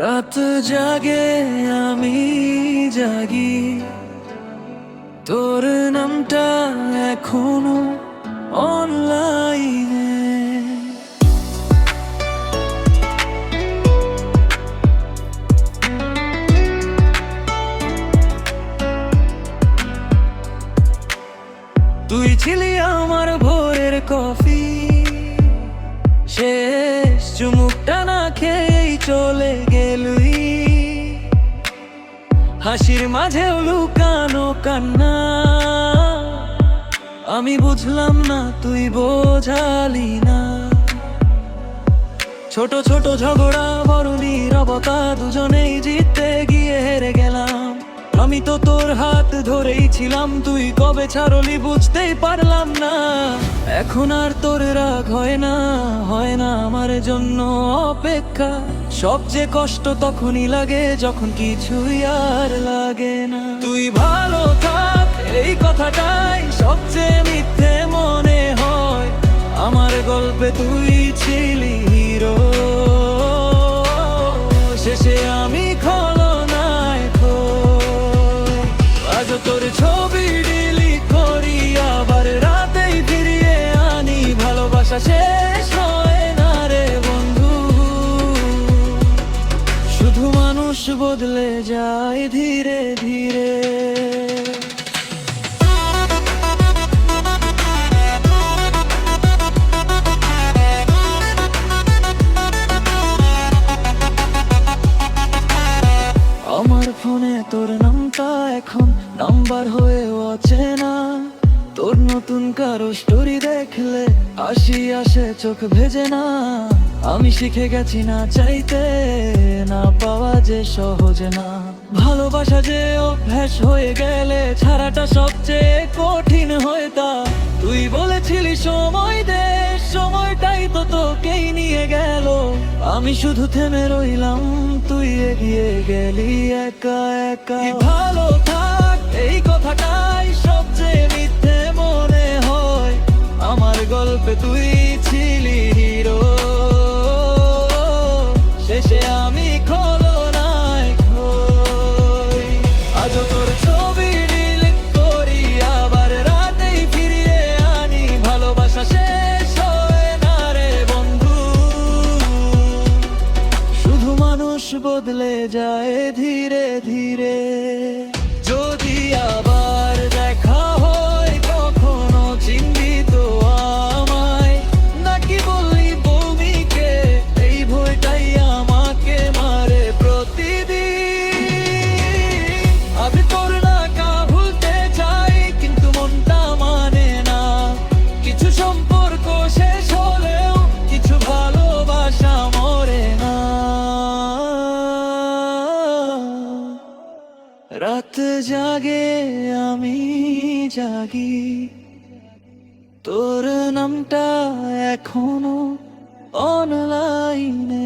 রাত জাগে আমি জাগি। তোর নামটা এখনও হাসির মাঝেও লুকানো কান্না। আমি বুঝলাম না, তুই বোঝালি না। ছোট ছোট ঝগড়া, বড় নিরবতা, দুজনেই গেলাম আমি তো তোর হাত ধরেই ছিলাম, তুই কবে ছাড়লি বুঝতেই পারলাম না। এখন আর তোর রাগ হয় না হয় না আমার জন্য অপেক্ষা। সবচেয়ে কষ্ট তখনই লাগে, যখন কিছুই আর লাগে না। তুই ভালো থাক, এই কথাটাই সবচেয়ে মিথ্যে মনে হয়। আমার গল্পে তুই ছিলি আজও তোর ছবি ডিলিট করি, আবার রাতেই ফিরিয়ে আনি। ভালোবাসা শেষ হয় না রে বন্ধু। শুধু মানুষ বদলে যায় ধীরে ধীরে। আমার ফোনে তোর নামটা এখন নাম্বার হয়েও আছে না। তোর নতুন কারও স্টোরি দেখলে আসি আসে, চোখ ভেজে না। আমি শিখে গেছি না চাইতে, না পাওয়া যে সহজে না। ভালোবাসা যে অভ্যাস হয়ে গেলে ছাড়াটা সবচেয়ে কঠিন হয়ে তা। তুই বলেছিলি সময় দে, সময়টাই তো তোকেই নিয়ে গেল। আমি শুধু থেমে রইলাম, তুই এগিয়ে গেলি একা একা। ভালো থাক, এই কথাটাই সবচেয়ে মিথ্যে মনে হয়। আমার গল্পে তুই ছিলি বদলে যায় ধীরে ধীরে। রাত জাগে আমি জাগি। তোর নামটা এখনও অনলাইনে